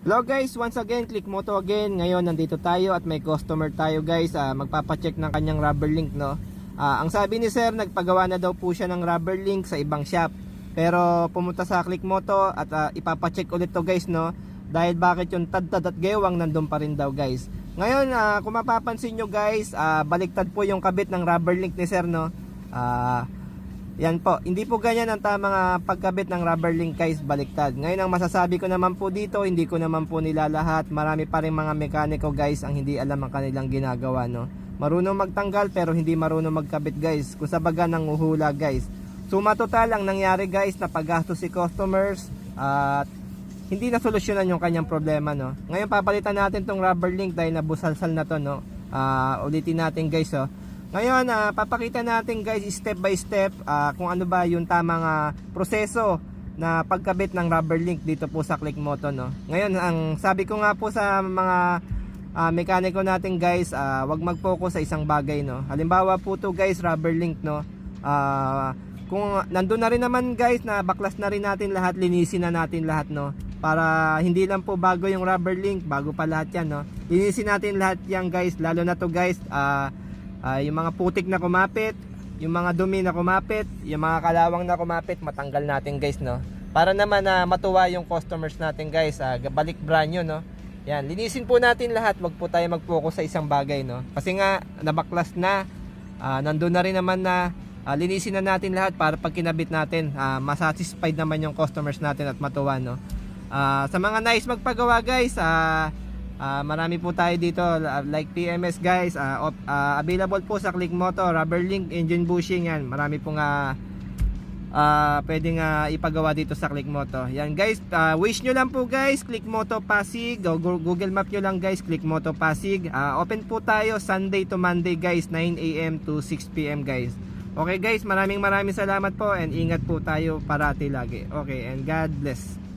Hello guys, once again, click mo to again. Ngayon, nandito tayo at may customer tayo guys. Ah, magpapacheck ng kanyang rubber link, no? Ah, ang sabi ni sir, nagpagawa na daw po siya ng rubber link sa ibang shop. Pero pumunta sa Click Moto at ah, ipapacheck ulit to guys, no? Dahil bakit yung tad-tad at gewang nandun pa rin daw guys. Ngayon, ah, kung mapapansin nyo guys, ah, baliktad po yung kabit ng rubber link ni sir, no? Ah, yan po, hindi po ganyan ang tamang ah, pagkabit ng rubber link guys, baliktad. Ngayon ang masasabi ko naman po dito, hindi ko naman po nilalahat. Marami pa rin mga mekaniko guys ang hindi alam ang kanilang ginagawa, no. Marunong magtanggal pero hindi marunong magkabit guys. Kung sa baga nang uhula guys. Suma total ang nangyari guys na paggastos si customers at hindi na solusyonan yung kanyang problema no. Ngayon papalitan natin tong rubber link dahil nabusalsal na to no. Ah, ulitin natin guys oh. Ngayon, ah, papakita natin guys step by step ah, kung ano ba yung tamang ah, proseso na pagkabit ng rubber link dito po sa Click Moto no. Ngayon, ang sabi ko nga po sa mga ah, mekaniko natin guys, ah, wag mag-focus sa isang bagay no. Halimbawa po to guys, rubber link no. Ah, kung nandun na rin naman guys na baklas na rin natin lahat, linisin na natin lahat no. Para hindi lang po bago yung rubber link, bago pa lahat yan no. Linisin natin lahat yan guys, lalo na to guys, ah Ah, yung mga putik na kumapit, yung mga dumi na kumapit, yung mga kalawang na kumapit, matanggal natin guys, no? Para naman na matuwa yung customers natin guys, ah, balik brand nyo, no? Yan, linisin po natin lahat, wag po tayo mag-focus sa isang bagay, no? Kasi nga, nabaklas na, ah, nandun na rin naman na, ah, linisin na natin lahat para pag kinabit natin, ah, masatisfied naman yung customers natin at matuwa, no? Ah, sa mga nice magpagawa guys, ah, Ah, marami po tayo dito like PMS guys ah, op- ah, available po sa Click Moto rubber link engine bushing yan. Marami pong ah, ah, pwedeng ah, ipagawa dito sa Click Moto. Yan guys ah, wish nyo lang po guys Click Moto Pasig Google Map nyo lang guys Click Moto Pasig. Ah, open po tayo Sunday to Monday guys 9am to 6pm guys. Okay guys maraming maraming salamat po and ingat po tayo parati lagi. Okay and God bless